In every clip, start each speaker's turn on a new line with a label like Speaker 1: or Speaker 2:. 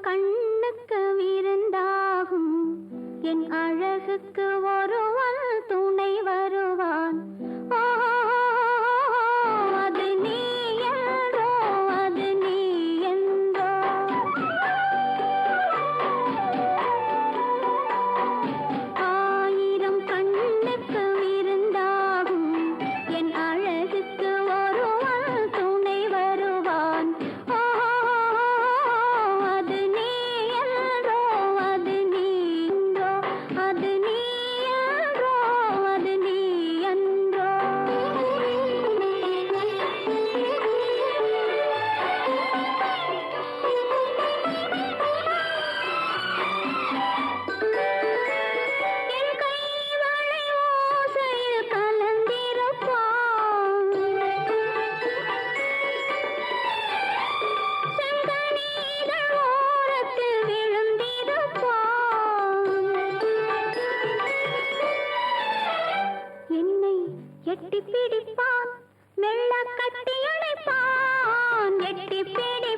Speaker 1: கண்ணுக்கு விருந்தாகும். என் அழகுக்கு ஒருவன் துணை வருவான். எட்டி பிடிப்பான். மெல்ல கட்டி அணைப்பான். எட்டி பிடி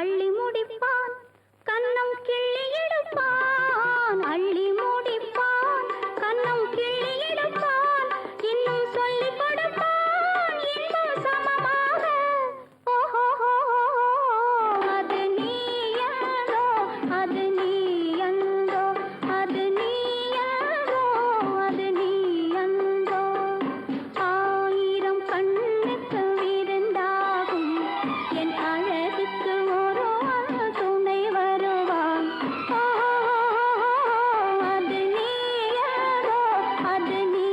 Speaker 1: அள்ளி முடிப்பான் கண்ணம் கிள்ளி எடுப்பான் அள்ளி முடிப்பான் கண்ணம் கிள்ளி எடுப்பான் இன்னும் சொல்லி கொடுப்பான் இன்னும் சமமாக. ஓஹோ அது நீயனோ அது नी